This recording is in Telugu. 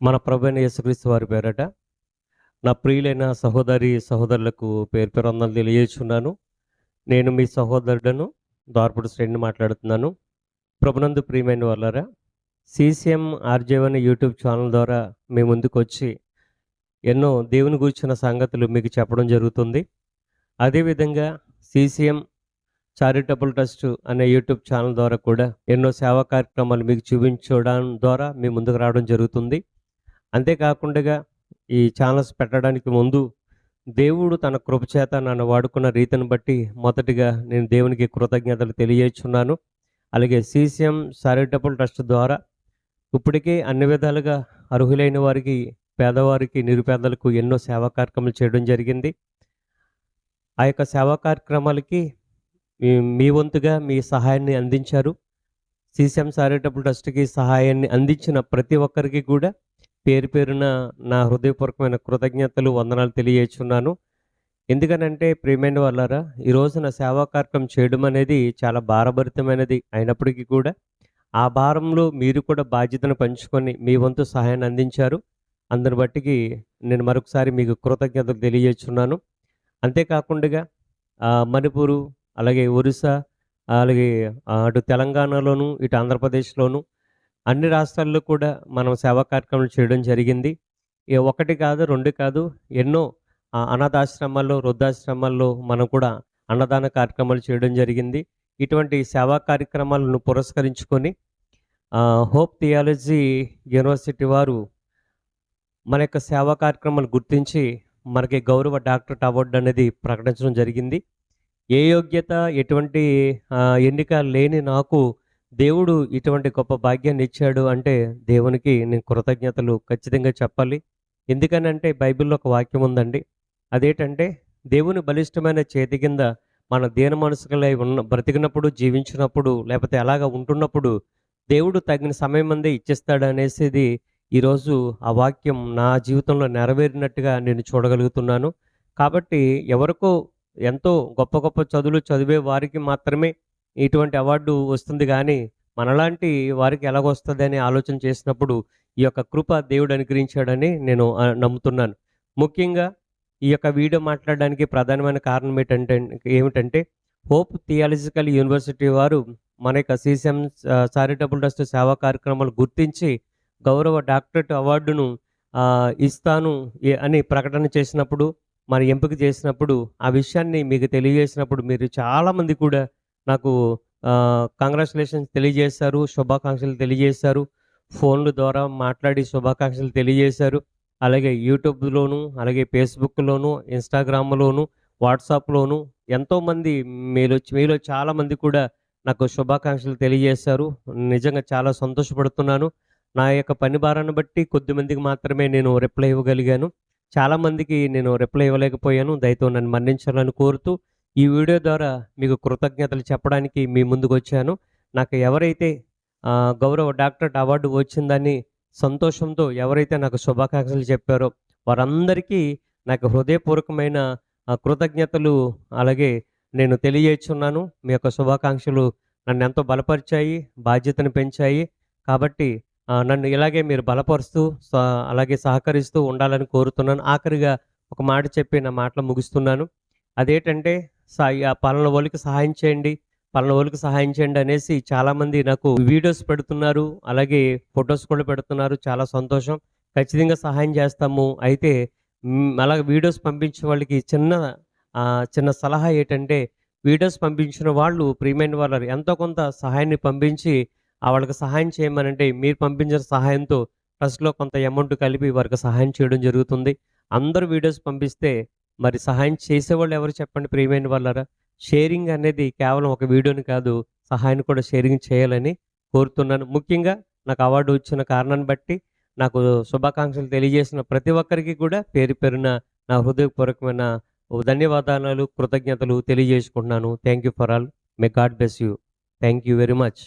మన ప్రభుని యేసుక్రీస్తు వారి పేరట నా ప్రియులైన సహోదరి సహోదరులకు పేరు పేరు అందరం తెలియజేస్తున్నాను. నేను మీ సహోదరుడను దార్పుడు శ్రేణిని మాట్లాడుతున్నాను. ప్రభునందు ప్రియమైన వాళ్ళరా సీసీఎం ఆర్జేవన్ యూట్యూబ్ ఛానల్ ద్వారా మీ ముందుకు వచ్చి ఎన్నో దేవుని గురించిన సంగతులు మీకు చెప్పడం జరుగుతుంది. అదేవిధంగా సీసీఎం చారిటబుల్ ట్రస్ట్ అనే యూట్యూబ్ ఛానల్ ద్వారా కూడా ఎన్నో సేవా కార్యక్రమాలు మీకు చూపించడం ద్వారా మీ ముందుకు రావడం జరుగుతుంది. అంతేకాకుండా ఈ ఛానల్స్ పెట్టడానికి ముందు దేవుడు తన కృపచేత నన్ను వాడుకున్న రీతిని బట్టి మొదటిగా నేను దేవునికి కృతజ్ఞతలు తెలియజేస్తున్నాను. అలాగే సీసీఎం చారిటబుల్ ట్రస్ట్ ద్వారా ఇప్పటికే అన్ని విధాలుగా అర్హులైన వారికి పేదవారికి నిరుపేదలకు ఎన్నో సేవా కార్యక్రమాలు చేయడం జరిగింది. ఆ యొక్క సేవా కార్యక్రమాలకి మీ- మీ వంతుగా మీ సహాయాన్ని అందించారు. సీసీఎం చారిటబుల్ ట్రస్ట్కి సహాయాన్ని అందించిన ప్రతి ఒక్కరికి కూడా పేరు పేరున నా హృదయపూర్వకమైన కృతజ్ఞతలు వందనాలు తెలియజేస్తున్నాను. ఎందుకనంటే ప్రియమైన వాళ్ళారా ఈ రోజున సేవా కార్యక్రమం చేయడం అనేది చాలా భారభరితమైనది అయినప్పటికీ కూడా ఆ భారంలో మీరు కూడా బాధ్యతను పంచుకొని మీ వంతు సహాయాన్ని అందించారు. అందరి బట్టికి నేను మరొకసారి మీకు కృతజ్ఞతలు తెలియజేస్తున్నాను. అంతేకాకుండా మణిపూరు అలాగే ఒరిస్సా అలాగే అటు తెలంగాణలోను ఇటు ఆంధ్రప్రదేశ్లోను అన్ని రాష్ట్రాల్లో కూడా మనం సేవా కార్యక్రమాలు చేయడం జరిగింది. ఒకటి కాదు రెండు కాదు ఎన్నో అనాథాశ్రమాల్లో వృద్ధాశ్రమాల్లో మనం కూడా అన్నదాన కార్యక్రమాలు చేయడం జరిగింది. ఇటువంటి సేవా కార్యక్రమాలను పురస్కరించుకొని హోప్ థియాలజీ యూనివర్సిటీ వారు మన యొక్క సేవా కార్యక్రమాలు గుర్తించి మనకి గౌరవ డాక్టరేట్ అవార్డు అనేది ప్రకటించడం జరిగింది. ఏ యోగ్యత ఎటువంటి ఎన్నిక లేని నాకు దేవుడు ఇటువంటి గొప్ప భాగ్యాన్ని ఇచ్చాడు అంటే దేవునికి నేను కృతజ్ఞతలు ఖచ్చితంగా చెప్పాలి. ఎందుకనంటే బైబిల్లో ఒక వాక్యం ఉందండి. అదేంటంటే దేవుని బలిష్టమైన చేతి కింద మన దీన మనసుకలై ఉన్న బ్రతికినప్పుడు జీవించినప్పుడు లేకపోతే అలాగా ఉంటున్నప్పుడు దేవుడు తగిన సమయం అందే ఇచ్చేస్తాడు అనేసిది ఈరోజు ఆ వాక్యం నా జీవితంలో నెరవేరినట్టుగా నేను చూడగలుగుతున్నాను. కాబట్టి ఎవరికో ఎంతో గొప్ప గొప్ప చదువులు చదివే వారికి మాత్రమే ఇటువంటి అవార్డు వస్తుంది కానీ మనలాంటి వారికి ఎలాగొస్తుంది అని ఆలోచన చేసినప్పుడు ఈ యొక్క కృప దేవుడు అనుగ్రహించాడని నేను నమ్ముతున్నాను. ముఖ్యంగా ఈ యొక్క వీడియో మాట్లాడడానికి ప్రధానమైన కారణం ఏంటంటే ఏమిటంటే హోప్ థియాలజికల్ యూనివర్సిటీ వారు మన యొక్క సీసీఎం చారిటబుల్ ట్రస్ట్ సేవా కార్యక్రమాలు గుర్తించి గౌరవ డాక్టరేట్ అవార్డును ఇస్తాను అని ప్రకటన చేసినప్పుడు మరి ఎంపిక చేసినప్పుడు ఆ విషయాన్ని మీకు తెలియజేసినప్పుడు మీరు చాలామంది కూడా నాకు కంగ్రాచులేషన్స్ తెలియజేశారు శుభాకాంక్షలు తెలియజేశారు. ఫోన్ల ద్వారా మాట్లాడి శుభాకాంక్షలు తెలియజేశారు. అలాగే యూట్యూబ్లోను అలాగే ఫేస్బుక్లోను ఇన్స్టాగ్రామ్లోను వాట్సాప్లోను ఎంతోమంది మీలో మీలో చాలామంది కూడా నాకు శుభాకాంక్షలు తెలియజేశారు. నిజంగా చాలా సంతోషపడుతున్నాను. నా యొక్క పని భారాన్ని బట్టి కొద్దిమందికి మాత్రమే నేను రిప్లై ఇవ్వగలిగాను. చాలామందికి నేను రిప్లై ఇవ్వలేకపోయాను. దయతో నన్ను మన్నించాలని కోరుతూ ఈ వీడియో ద్వారా మీకు కృతజ్ఞతలు చెప్పడానికి మీ ముందుకు వచ్చాను. నాకు ఎవరైతే గౌరవ డాక్టరేట్ అవార్డు వచ్చిందని సంతోషంతో ఎవరైతే నాకు శుభాకాంక్షలు చెప్పారో వారందరికీ నాకు హృదయపూర్వకమైన కృతజ్ఞతలు అలాగే నేను తెలియజేస్తున్నాను. మీ యొక్క శుభాకాంక్షలు నన్ను ఎంతో బలపరిచాయి బాధ్యతను పెంచాయి. కాబట్టి నన్ను ఇలాగే మీరు బలపరుస్తూ స- అలాగే సహకరిస్తూ ఉండాలని కోరుతున్నాను. ఆఖరిగా ఒక మాట చెప్పి నా మాటలు ముగిస్తున్నాను. అదేంటంటే పలానా వాళ్ళకి సహాయం చేయండి. పలానా వాళ్ళకి సహాయం చేయండి అనేసి చాలామంది నాకు వీడియోస్ పెడుతున్నారు. అలాగే ఫొటోస్ కూడా పెడుతున్నారు. చాలా సంతోషం. ఖచ్చితంగా సహాయం చేస్తాము. అయితే మ్, అలాగే వీడియోస్ పంపించే వాళ్ళకి చిన్న చిన్న సలహా ఏంటంటే వీడియోస్ పంపించిన వాళ్ళు ప్రియమైన వాళ్ళు ఎంతో కొంత సహాయాన్ని పంపించి వాళ్ళకి సహాయం చేయమనంటే మీరు పంపించిన సహాయంతో ట్రస్ట్లో కొంత అమౌంట్ కలిపి వారికి సహాయం చేయడం జరుగుతుంది. అందరూ వీడియోస్ పంపిస్తే మరి సహాయం చేసేవాళ్ళు ఎవరు చెప్పండి? ప్రియమైన వాళ్ళరా షేరింగ్ అనేది కేవలం ఒక వీడియోని కాదు సహాయాన్ని కూడా షేరింగ్ చేయాలని కోరుతున్నాను. ముఖ్యంగా నాకు అవార్డు వచ్చిన కారణాన్ని బట్టి నాకు శుభాకాంక్షలు తెలియజేసిన ప్రతి ఒక్కరికి కూడా పేరు పేరున నా హృదయపూర్వకమైన ధన్యవాదాలు కృతజ్ఞతలు తెలియజేసుకుంటున్నాను. Thank you for all may God bless you thank you very much